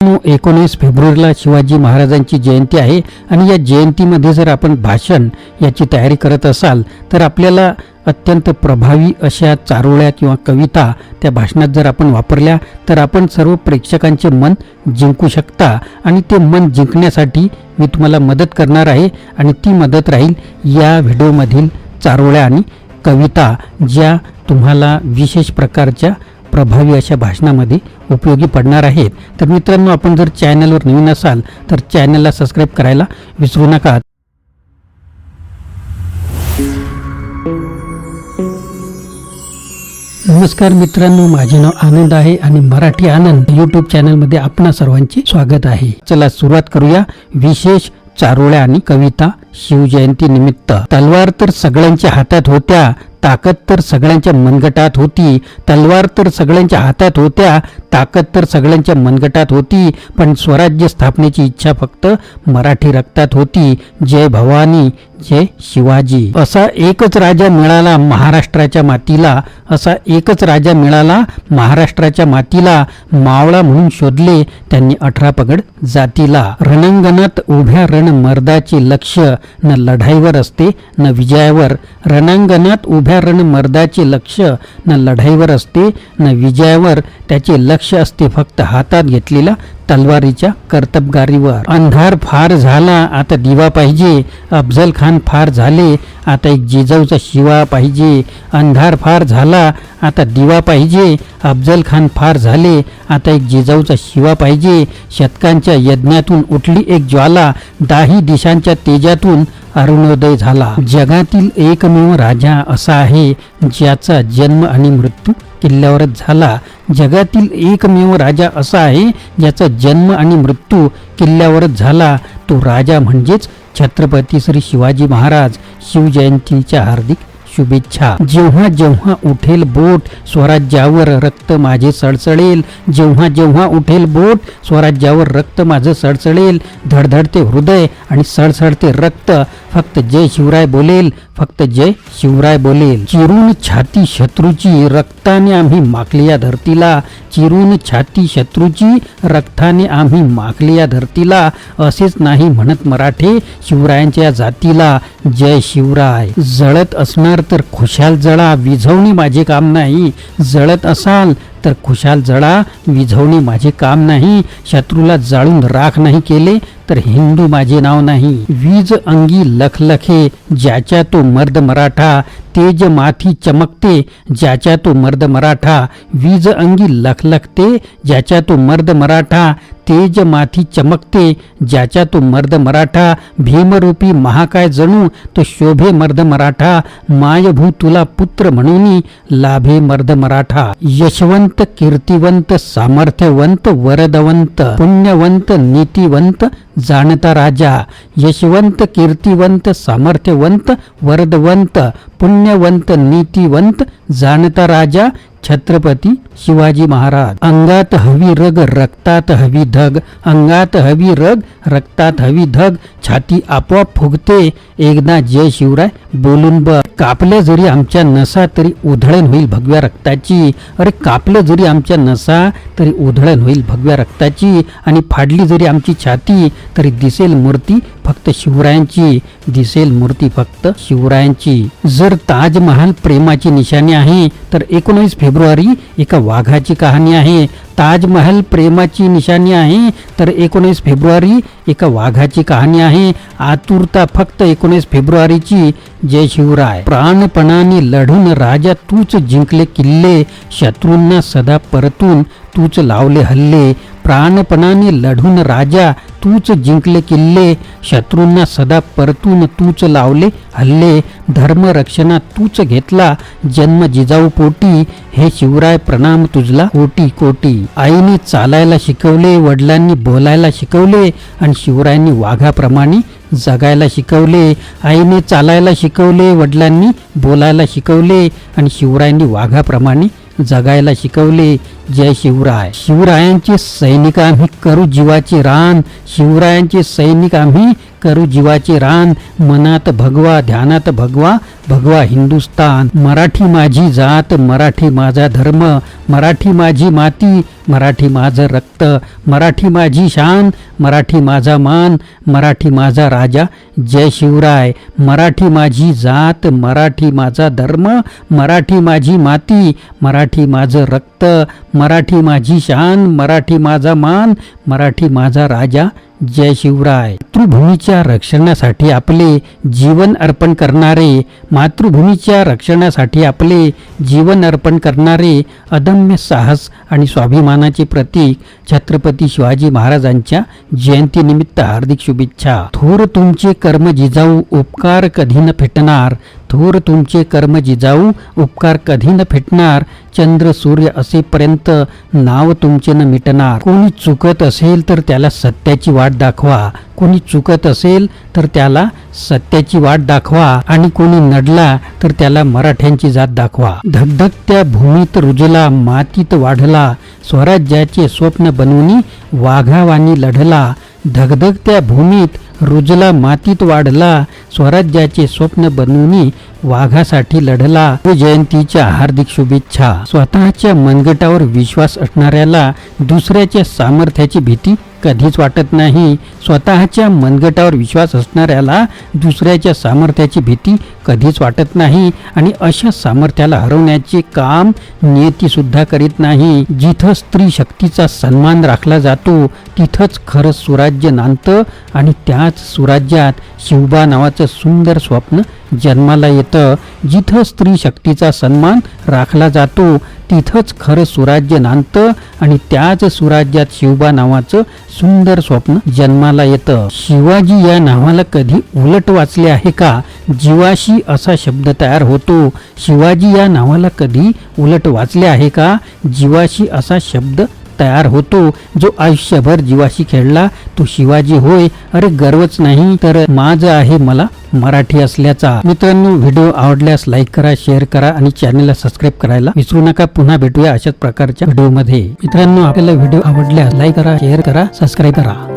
एकोणीस फेब्रुवारीला शिवाजी महाराजांची जयंती आहे आणि या जयंतीमध्ये जर आपण भाषण याची तयारी करत असाल तर आपल्याला अत्यंत प्रभावी अशा चारोळ्या किंवा कविता त्या भाषणात जर आपण वापरल्या तर आपण सर्व प्रेक्षकांचे मन जिंकू शकता आणि ते मन जिंकण्यासाठी मी तुम्हाला मदत करणार आहे आणि ती मदत राहील या व्हिडिओमधील चारोळ्या आणि कविता ज्या तुम्हाला विशेष प्रकारच्या प्रभावी अशा भाषणामध्ये उपयोगी पडणार आहेत. तर मित्रांनो आपण जर चॅनलवर नवीन असाल तर चॅनलला सबस्क्राईब करायला विसरू नका. नमस्कार मित्रांनो माझे नाव आनंद आहे आणि मराठी आनंद युट्यूब चॅनलमध्ये आपणा सर्वांचे स्वागत आहे. चला सुरुवात करूया. विशेष चारोळ्या आणि कविता शिवजयंती निमित्त. तलवार तर सगळ्यांच्या हातात होत्या ताकद तर सगळ्यांच्या मनगटात होती. तलवार तर सगळ्यांच्या हातात होत्या ताकद तर सगळ्यांच्या मनगटात होती. पण स्वराज्य स्थापनेची इच्छा फक्त मराठी रक्तात होती. जय भवानी जे शिवाजी. असा एकच राजा मिळाला महाराष्ट्राच्या मातीला असा एकच राजा मिळाला महाराष्ट्राच्या मातीला मावळा म्हणून शोधले त्यांनी अठरा पगड जातीला. रणांगणात उभ्या रण मर्दाचे लक्ष न लढाईवर असते न विजयावर. रणांगणात उभ्या रण मर्दाचे लक्ष न लढाईवर असते न विजयावर. त्याचे लक्ष असते फक्त हातात घेतलेला तलवारीच्या कर्तबगारीवर. अंधार फार झाला आता दिवा पाहिजे. अफजल खान फार झाले आता एक जिजाऊचा शिवा पाहिजे. अंधार फार झाला आता दिवा पाहिजे. अफजल खान फार झाले आता एक जिजाऊचा शिवा पाहिजे. शतकांच्या यज्ञातून उठली एक ज्वाला दाही दिशांच्या तेजातून अरुणोदय झाला. जगातील एकमेव राजा असा आहे ज्याचा जन्म आणि मृत्यू किल्ल्यावरच झाला. जगातील एकमेव राजा असा आहे ज्याचा जन्म आणि मृत्यू किल्ल्यावरच झाला. तो राजा म्हणजेच छत्रपती श्री शिवाजी महाराज. शिवजयंतीच्या हार्दिक शुभेच्छा. जेव्हा जेव्हा उठेल बोट स्वराज्यावर रक्त माझे सळसळेल जेव्हा जेव्हा उठेल बोट स्वराज्यावर रक्त माझं सळसळेल धडधडते हृदय आणि सळसळते रक्त. फक्त जय शिवराय बोलेल. फक्त जय शिवराय बोलेल. चिरून छाती शत्रूची रक्ताने आम्ही माखली या धरतीला. चिरून छाती शत्रूची रक्ताने आम्ही माखली या धरतीला. असेच नाही म्हणत मराठे शिवरायांच्या जातीला. जय शिवराय. जळत असणार तर खुशाल जळा विझवणे माझे काम नाही. जळत असाल तर खुशाल जळा विझवणे माझे काम नाही. शत्रूला जाळून राख नाही केले तर हिंदू माझे नाव नाही. वीज अंगी लखलखे ज्याच्या तो मर्द मराठा तेज माथी चमकते ज्याच्या तो मर्द मराठा वीज अंगी लखलखते ज्याच्या तो मर्द मराठा तेज माथी चमकते ज्याच्या तो मर्द मराठा भीमरूपी महाकाय जणू तो शोभे मर्द मराठा मायभू तुला पुत्र म्हणून लाभे मर्द मराठा. यशवंत कीर्तिवंत सामर्थ्यवंत वरदवंत पुण्यवंत नीतिवंत जाणता राजा. यशवंत कीर्तिवंत सामर्थ्यवंत वरदवंत पुण्यवंत नीतिवंत जाणता राजा छत्रपती शिवाजी महाराज. अंगात हवी रग रक्तात हवी धग. अंगात हवी रग रक्तात हवी धग. छाती आपोआप फुगते. एकदा जय शिवराय बोलून ब कापल्या जरी आमच्या नसा तरी उधळण होईल भगव्या रक्ताची. अरे कापलं जरी आमच्या नसा तरी उधळण होईल भगव्या रक्ताची. आणि फाडली जरी आमची छाती तरी दिसेल मूर्ती फक्त शिवरायांची. दिसेल मूर्ती फक्त शिवरायांची. जर ताजमहाल प्रेमाची निशाणी आहे तर एकोणीस फेब्रुवारी एका वाघाची कहाणी आहे. ताजमहल प्रेमाची निशाणी आहे. तर एकोणीस फेब्रुवारी एका वाघाची कहाणी आहे. आतुरता फक्त एकोणीस फेब्रुवारीची. जय शिवराय. प्राणपणाने लढून राजा तूच जिंकले किल्ले. शत्रूंना सदा परतून तूच लावले हल्ले. प्राणपणाने लढून राजा तूच जिंकले किल्ले शत्रूंना सदा परतून तूच लावले हल्ले धर्मरक्षणात तूच घेतला जन्म जिजाऊ पोटी हे शिवराय प्रणाम तुझला कोटी कोटी. आईने चालायला शिकवले वडिलांनी बोलायला शिकवले आणि शिवरायांनी वाघाप्रमाणे जगायला शिकवले. आईने चालायला शिकवले वडिलांनी बोलायला शिकवले आणि शिवरायांनी वाघाप्रमाणे जगायला शिकवले जय शिवराय. शिवरायांचे सैनिक आम्ही करू जीवाचे रान. शिवरायांचे सैनिक आम्ही करू जीवाचे रान. मनात भगवा ध्यानात भगवा. भगवा हिंदुस्तान मराठी माझी जात मराठी माझा धर्म मराठी माझी माती मराठी माझं रक्त मराठी माझी शान मराठी माझा मान मराठी माझा राजा जय शिवराय. मराठी माझी जात मराठी माझा धर्म मराठी माझी माती मराठी माझं रक्त मराठी माझी शान मराठी माझा मान मराठी माझा राजा जय शिवराय. मातृभूमीच्या रक्षणासाठी आपले जीवन अर्पण करणारे मातृभूमीच्या रक्षणासाठी आपले जीवन अर्पण करणारे अदम्य साहस आणि स्वाभिमानाचे प्रतीक छत्रपती शिवाजी महाराजांच्या जयंतीनिमित्त हार्दिक शुभेच्छा. थोर तुमचे कर्म जिजाऊ उपकार कधी न फेटणार. थोर तुमचे कर्म जिजाऊ उपकार कधी न फिटणार? चंद्र सूर्य असेपर्यंत नाव तुमचे न मिटणार. कोणी चुकत असेल तर त्याला सत्याची वाट दाखवा. कोणी चुकत असेल तर त्याला सत्याची वाट दाखवा आणि कोणी नडला तर त्याला मराठ्यांची जात दाखवा. धगधगत्या भूमीत रुजला मातीत वाढला स्वराज्याचे स्वप्न बनवून वाघावानी लढला. धगधगत्या भूमीत रुजला मातीत वाढला स्वराज्याचे स्वप्न बनवून वाघासाठी लढला. जयंतीच्या हार्दिक शुभेच्छा. स्वतःच्या मनगटावर विश्वास असणाऱ्याला दुसऱ्याच्या सामर्थ्याची भीती कधीच वाटत नाही. स्वतःच्या मनगटावर विश्वास असणाऱ्याला दुसऱ्याच्या सामर्थ्याची भीती कधीच वाटत नाही आणि अशा सामर्थ्याला हरवण्याचे काम नियतीसुद्धा करीत नाही. जिथं स्त्री शक्तीचा सन्मान राखला जातो तिथंच खरं सुराज्य नांदतं आणि त्याच सुराज्यात शिवबा नावाचं सुंदर स्वप्न जन्माला येतं. जिथं स्त्री शक्तीचा सन्मान राखला जातो तिथंच खरं सुराज्य नांदतं आणि त्याच सुराज्यात शिवबा नावाचं सुंदर स्वप्न जन्माला येतं. शिवाजी या नावाला कधी उलट वाचले आहे का? जीवाशी असा शब्द तयार होतो. शिवाजी या नावाला कधी उलट वाचले आहे का? जीवाशी असा शब्द तयार होतो. जो आयुष्यभर जीवाशी खेळला तो शिवाजी होय. अरे गर्वच नाही तर माज आहे मला मराठी असल्याचा. मित्रांनो व्हिडिओ आवडल्यास लाईक करा शेअर करा आणि चॅनलला सबस्क्राईब करायला विसरू नका. पुन्हा भेटूया अशाच प्रकारच्या व्हिडिओमध्ये. मित्रांनो आपल्याला व्हिडिओ आवडल्यास लाईक करा शेअर करा सबस्क्राईब करा.